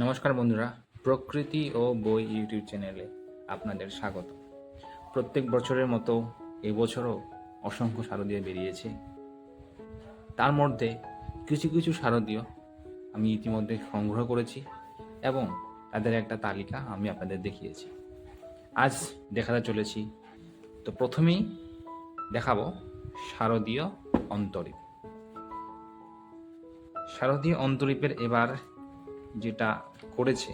নমস্কার বন্ধুরা, প্রকৃতি ও বই ইউটিউব চ্যানেলে আপনাদের স্বাগত। প্রত্যেক বছরের মতো এবছরও অসংখ্য শারদীয় বেরিয়েছে। তার মধ্যে কিছু কিছু শারদীয় আমি ইতিমধ্যে সংগ্রহ করেছি এবং তাদের একটা তালিকা আমি আপনাদের দেখিয়েছি। আজ দেখাতে চলেছি, তো প্রথমেই দেখাবো শারদীয় অন্তরীপ। শারদীয় অন্তরীপের এবার যেটা করেছে,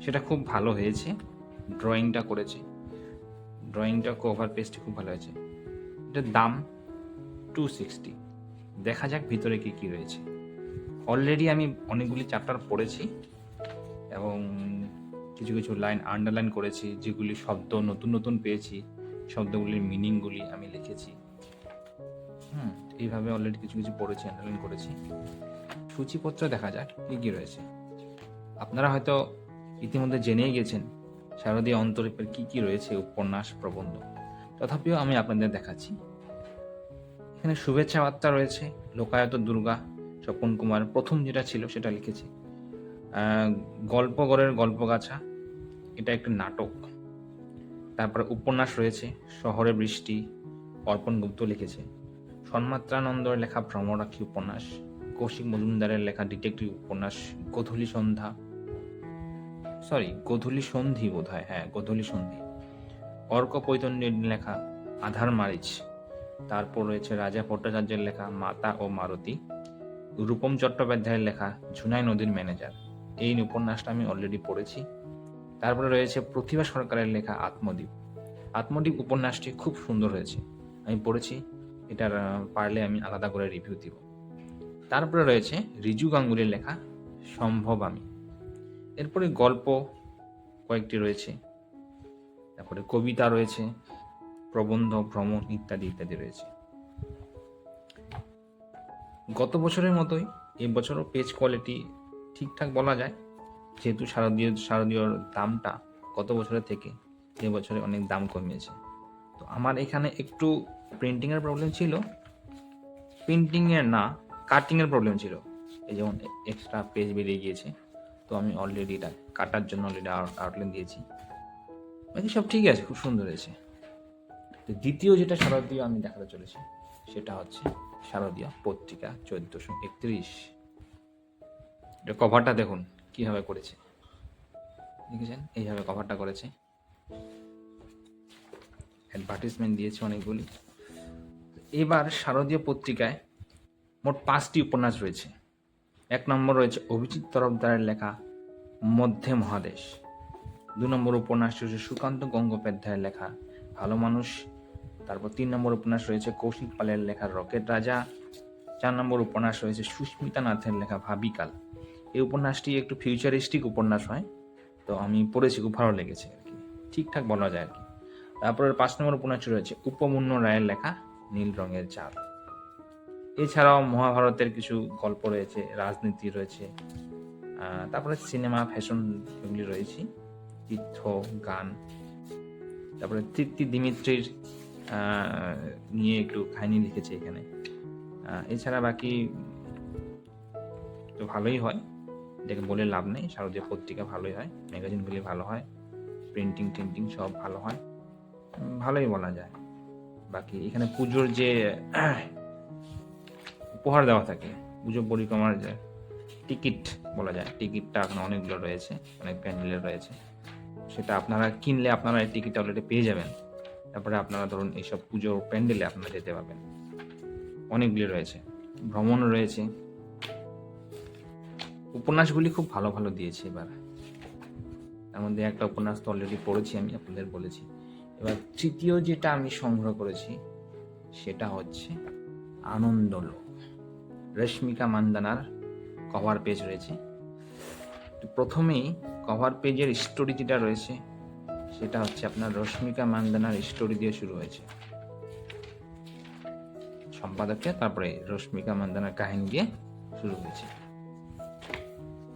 সেটা খুব ভালো হয়েছে। ড্রয়িংটা করেছে। ড্রয়িংটা কভার পেজটি খুব ভালো হয়েছে। এটার দাম টু সিক্সটি দেখা যাক ভিতরে কি কি রয়েছে। অলরেডি আমি অনেকগুলি চ্যাপ্টার পড়েছি এবং কিছু কিছু লাইন আন্ডারলাইন করেছি, যেগুলি শব্দ, নতুন নতুন পেয়েছি। শব্দগুলির মিনিংগুলি আমি লিখেছি। হুম। এইভাবে অলরেডি কিছু কিছু পড়েছি আন্ডারলাইন করেছি। সূচিপত্র দেখা যাক কি কি রয়েছে। আপনারা হয়তো ইতিমধ্যে জেনেই গেছেন শারদীয় অন্তরীপের কি কি রয়েছে উপন্যাস প্রবন্ধ। তথাপিও আমি আপনাদের দেখাচ্ছি। এখানে শুভেচ্ছা বার্তা রয়েছে, লোকায়ত দুর্গা, স্বপন কুমার প্রথম যেটা ছিল সেটা লিখেছে। গল্পগড়ের গল্পগাছা এটা একটি নাটক। তারপরে উপন্যাস রয়েছে, শহরে বৃষ্টি, অর্পণ গুপ্ত লিখেছে। সন্মাত্রানন্দর লেখা ভ্রমরাক্ষী উপন্যাস, কৌশিক মজুমদারের লেখা ডিটেকটিভ উপন্যাস, গোধূলি সন্ধ্যা। সরি, গোধূলি সন্ধি বোধ হয় হ্যাঁ গোধূলি সন্ধি। অর্ক পৈতন্যের লেখা আধার মারিচ, তারপর রয়েছে রাজা ভট্টাচার্যের লেখা মাতা ও মারুতি, রূপম চট্টোপাধ্যায়ের লেখা ঝুনাই নদীর ম্যানেজার। এই উপন্যাসটা আমি অলরেডি পড়েছি। তারপরে রয়েছে প্রতিভা সরকারের লেখা আত্মদ্বীপ আত্মদ্বীপ উপন্যাসটি খুব সুন্দর হয়েছে। আমি পড়েছি এটার পারলে আমি আলাদা করে রিভিউ দিব। তারপরে রয়েছে রিজু গাঙ্গুলির লেখা, সম্ভব আমি। এরপরে গল্প কয়েকটি রয়েছে। তারপরে কবিতা রয়েছে, প্রবন্ধ, ভ্রমণ ইত্যাদি ইত্যাদি রয়েছে। গত বছরের মতোই এবছরও পেজ কোয়ালিটি ঠিকঠাক বলা যায়। যেহেতু শারদীয় শারদীয়র দামটা গত বছরের থেকে এবছরে অনেক দাম কমিয়েছে। তো আমার এখানে একটু প্রিন্টিংয়ের প্রবলেম ছিল। প্রিন্টিংয়ের না কাটিংয়ের প্রবলেম ছিল। এই যেমন এক্সট্রা পেজ বেরিয়ে গিয়েছে। তো আমি অলরেডি এটা কাটার জন্য অলরেডি আউটলাইন দিয়েছি। বাকি সব ঠিক আছে, খুব সুন্দর হয়েছে। তো দ্বিতীয় যেটা শারদীয় আমি দেখাতে চলেছি, সেটা হচ্ছে শারদীয় পত্রিকা চোদ্দশো একত্রিশ। এটা কভারটা দেখুন, কীভাবে করেছে। দেখেছেন? এইভাবে কভারটা করেছে। অ্যাডভার্টিসমেন্ট দিয়েছে অনেকগুলি। এবার শারদীয় পত্রিকায় মোট পাঁচটি উপন্যাস রয়েছে। এক নম্বর রয়েছে অভিজিৎ তরফদারের লেখা মধ্যে মহাদেশ। দু নম্বর উপন্যাসটি রয়েছে সুকান্ত গঙ্গোপাধ্যায়ের লেখা ভালো মানুষ। তারপর তিন নম্বর উপন্যাস রয়েছে কৌশিক পালের লেখা রকেট রাজা। চার নম্বর উপন্যাস রয়েছে সুস্মিতা নাথের লেখা ভাবিকাল। এই উপন্যাসটি একটু ফিউচারিস্টিক উপন্যাস হয়, তো আমি পড়েছি, খুব ভালো লেগেছে আর কি। ঠিকঠাক বলা যায় আর কি। তারপরে পাঁচ নম্বর উপন্যাসটি রয়েছে উপমন্য রায়ের লেখা নীল রঙের চাঁদ এছাড়াও মহাভারতের কিছু গল্প রয়েছে, রাজনীতি রয়েছে তারপরে সিনেমা, ফ্যাশন এগুলি রয়েছে, তীর্থ, গান, তারপরে তৃপ্তি দিমিত্রির নিয়ে একটু কাহিনী লিখেছে এখানে। এছাড়া বাকি তো ভালোই হয়, এটাকে বলে লাভ নেই, শারদীয় পত্রিকা ভালোই হয়, ম্যাগাজিনগুলি ভালো হয়, প্রিন্টিং টিন্টিং সব ভালো হয়, ভালোই বলা যায়। বাকি। এখানে পুজোর যে উপহার দেওয়া থাকে, পুজো পরিক্রমার যে টিকিট বলা যায়, টিকিটটা এখন অনেকগুলো রয়েছে, অনেক প্যান্ডেলের রয়েছে। সেটা আপনারা কিনলে আপনারা এই টিকিট অলরেডি পেয়ে যাবেন। তারপরে আপনারা ধরুন এইসব পুজোর প্যান্ডেলে আপনারা যেতে পারবেন। অনেকগুলি রয়েছে ভ্রমণ রয়েছে। উপন্যাসগুলি খুব ভালো ভালো দিয়েছে এবার। তার মধ্যে একটা উপন্যাস তো অলরেডি পড়েছি আমি, আপনাদের বলেছি। এবার তৃতীয় যেটা আমি সংগ্রহ করেছি, সেটা হচ্ছে আনন্দলোক। রশ্মিকা মান্দানার কভার পেজ রয়েছে। প্রথমেই কভার পেজের স্টোরি যেটা রয়েছে, সেটা হচ্ছে আপনার রশ্মিকা মান্দানার স্টোরি দিয়ে শুরু হয়েছে। সম্পাদককে, তারপরে রশ্মিকা মান্দানার কাহিনী দিয়ে শুরু হয়েছে।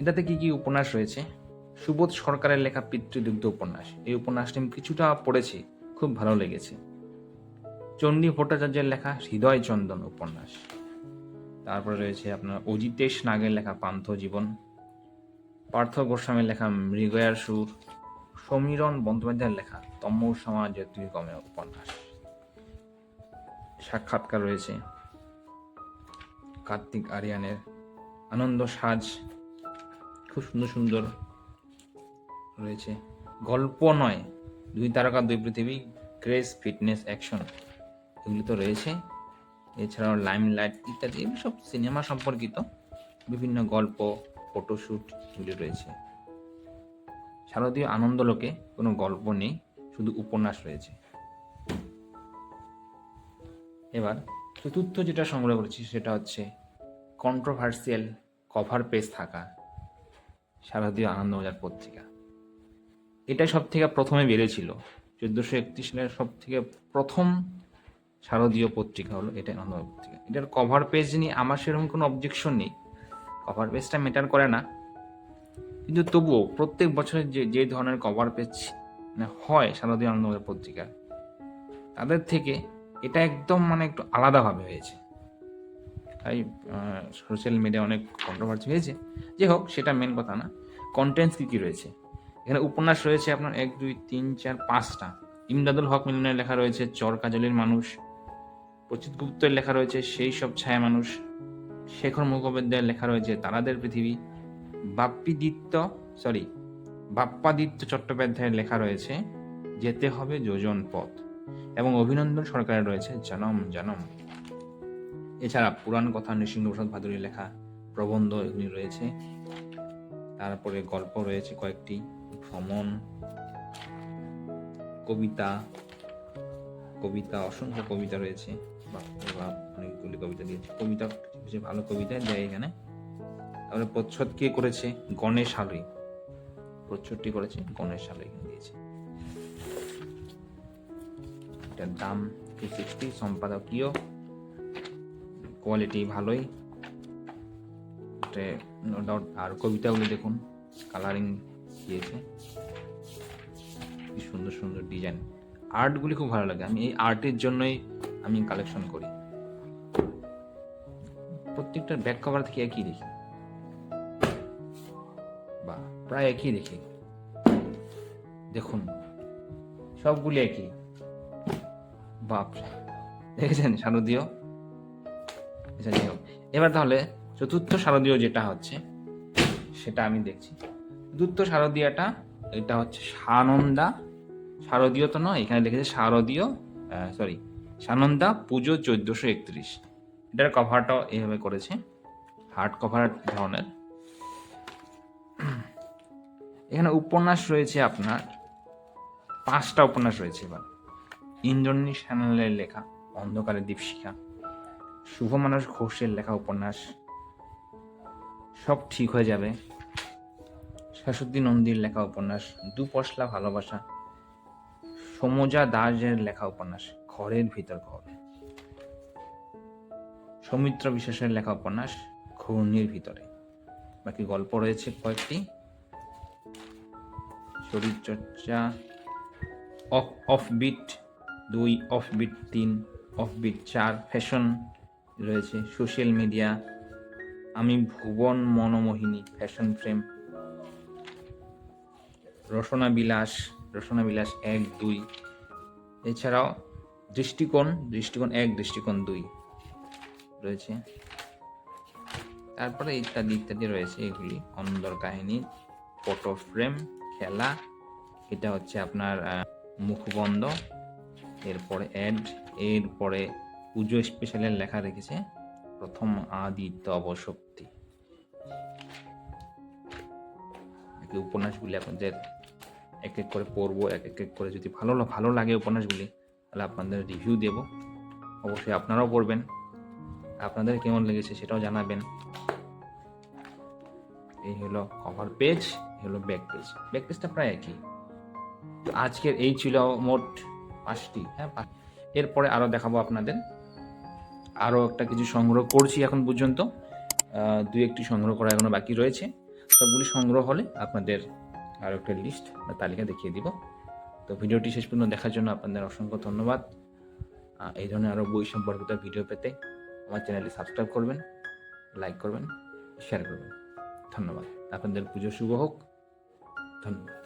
এটাতে কি কি উপন্যাস রয়েছে? সুবোধ সরকারের লেখা পিতৃদুগ্ধ উপন্যাস। এই উপন্যাসটি আমি কিছুটা পড়েছি, খুব ভালো লেগেছে। চণ্ডী ভট্টাচার্যের লেখা হৃদয় চন্দন উপন্যাস। তারপরে রয়েছে আপনার অজিতেশ নাগের লেখা পান্থ জীবন। পার্থ গোস্বামীর লেখা মৃগয়ার সুর। সমীরণ বন্দ্যোপাধ্যায়ের লেখা তম্য সমাজ কমে উপন্যাস। সাক্ষাৎকার রয়েছে কার্তিক আরিয়ানের আনন্দ সাজ। খুব সুন্দর সুন্দর রয়েছে। গল্প নয়, দুই তারকা, দুই পৃথিবী গ্রেস ফিটনেস, অ্যাকশন এগুলি তো রয়েছে। এছাড়াও লাইমলাইট ইত্যাদি, এগুলো সব সিনেমা সম্পর্কিত বিভিন্ন গল্প ফটোশ্যুট এগুলি রয়েছে। শারদীয় আনন্দলোকে কোনো গল্প নেই, শুধু উপন্যাস রয়েছে। এবার চতুর্থ যেটা সংগ্রহ করেছি সেটা হচ্ছে কন্ট্রোভার্সিয়াল কভার পেজ থাকা শারদীয় আনন্দবাজার পত্রিকা। এটা সব থেকে প্রথমে বেরিয়েছিল। চোদ্দোশো একত্রিশ সালের সব থেকে প্রথম শারদীয় পত্রিকা হলো এটা আনন্দবাজার পত্রিকা। এটার কভার পেজ নিয়ে আমার সেরকম কোনো অবজেকশন নেই। কভার পেজটা ম্যাটার করে না। কিন্তু তবুও প্রত্যেক বছরের যে যে ধরনের কভার পেজ মানে হয় শারদীয় আনন্দবাজার পত্রিকার তাদের থেকে এটা একদম মানে একটু আলাদাভাবে হয়েছে। তাই সোশ্যাল মিডিয়া অনেক কন্ট্রোভার্সি হয়েছে। যে হোক, সেটা মেন কথা না। কন্টেন্টস কী কী রয়েছে? এখানে উপন্যাস রয়েছে আপনার এক, দুই, তিন, চার, পাঁচটা। ইমদাদুল হক মিলনের লেখা রয়েছে, চর কাজলের মানুষ। প্রচিত গুপ্তের লেখা রয়েছে, সেই সব ছায়া মানুষ। শেখর মুখোপাধ্যায়ের লেখা রয়েছে, তারাদের পৃথিবী। বাপ্পিদিত্য সরি বাপ্পাদিত্য চট্টোপাধ্যায়ের লেখা রয়েছে, যেতে হবে যোজন পথ। এবং অভিনন্দন সরকারের রয়েছে, জনম জনম। এছাড়া পুরাণ কথা নৃসিংহ প্রসাদ ভাদুরীর লেখা প্রবন্ধ এগুলি রয়েছে। তারপরে গল্প রয়েছে কয়েকটি। ভ্রমণ, কবিতা কবিতা, অসংখ্য কবিতা রয়েছে। বাপ অনেকগুলি কবিতা দিয়েছে। কবিতা কিছু ভালো কবিতা দেয় এখানে। তারপরে প্রচ্ছদ কে করেছে গণেশ আলুই প্রচ্ছদটি করেছে গণেশ আলুই এখানে দিয়েছে। এটার দাম টু সিক্সটি সম্পাদকীয় কোয়ালিটি ভালোই। নো ডাউট আর কবিতাগুলি দেখুন কালারিং দিয়েছে সুন্দর সুন্দর ডিজাইন আর্টগুলি খুব ভালো লাগে। আমি এই আর্টের জন্যই আমি কালেকশন করি। প্রত্যেকটার ব্যাক কভার থেকে একই দেখি। বা, প্রায় একই দেখি। দেখুন, সবগুলি একই। বাপ দেখেছেন শারদীয়? আচ্ছা এবার তাহলে চতুর্থ শারদীয় যেটা হচ্ছে, সেটা আমি দেখছি। চতুর্থ শারদীয়টা, এটা হচ্ছে সানন্দা শারদীয় তো নয়, এখানে লিখেছে শারদীয় সরি সানন্দা পুজো চোদ্দোশো একত্রিশ। এটার কভারটাও এইভাবে করেছে হার্ড কভার ধরনের। এখানে উপন্যাস রয়েছে আপনার, পাঁচটা উপন্যাস রয়েছে এবার। ইন্দ্রনী সান্যালের লেখা অন্ধকারের দীপশিখা। শুভ মানুষ ঘোষের লেখা উপন্যাস, সব ঠিক হয়ে যাবে। শাশুদ্দি নন্দীর লেখা উপন্যাস, দু পশলা ভালোবাসা। সমজা দাসের লেখা উপন্যাস, ঘরের ভিতর ঘর। সৌমিত্র বিশ্বাসের লেখা উপন্যাস, ঘূর্ণির ভিতরে। বাকি গল্প রয়েছে কয়েকটি। শরীরচর্চা অফ অফ বিট দুই অফ বিট তিন অফ বিট চার ফ্যাশন রয়েছে সোশ্যাল মিডিয়া আমি ভুবন মনোমোহিনী ফ্যাশন ফ্রেম রসনা বিলাস রসনা বিলাস এক, দুই। এছাড়াও দৃষ্টিকোণ দৃষ্টিকোণ এক, দৃষ্টিকোণ দুই রয়েছে। তারপরে ইত্যাদি ইত্যাদি রয়েছে এগুলি। অন্দর কাহিনী ফটো ফ্রেম খেলা। এটা হচ্ছে আপনার মুখবন্ধ। এরপরে অ্যাড এরপরে পুজো স্পেশালের লেখা রেখেছে প্রথম আদিত্য অবশক্তি। উপন্যাসগুলি আপনাদের এক এক করে পড়ব এক এক করে যদি ভালো ভালো লাগে উপন্যাসগুলি, তাহলে আপনাদের রিভিউ দেব। অবশ্যই আপনারাও পড়বেন। আপনাদের কেমন লেগেছে সেটাও জানাবেন। এই হলো কভার পেজ এই হলো ব্যাক পেজ ব্যাক পেজটা প্রায় একই। তো আজকের এই ছিল মোট পাঁচটি হ্যাঁ এরপরে আরও দেখাবো আপনাদের। আরও একটা কিছু সংগ্রহ করছি এখন পর্যন্ত। দুই একটি সংগ্রহ করা এখনও বাকি রয়েছে। সবগুলি সংগ্রহ হলে আপনাদের আরও একটা লিস্ট বা তালিকা দেখিয়ে দিব। তো ভিডিওটি শেষ পর্যন্ত দেখার জন্য আপনাদের অসংখ্য ধন্যবাদ। এই ধরনের আরও বই সম্পর্কিত ভিডিও পেতে আমার চ্যানেলটি সাবস্ক্রাইব করবেন লাইক করবেন শেয়ার করবেন। ধন্যবাদ। আপনাদের পুজো শুভ হোক। ধন্যবাদ।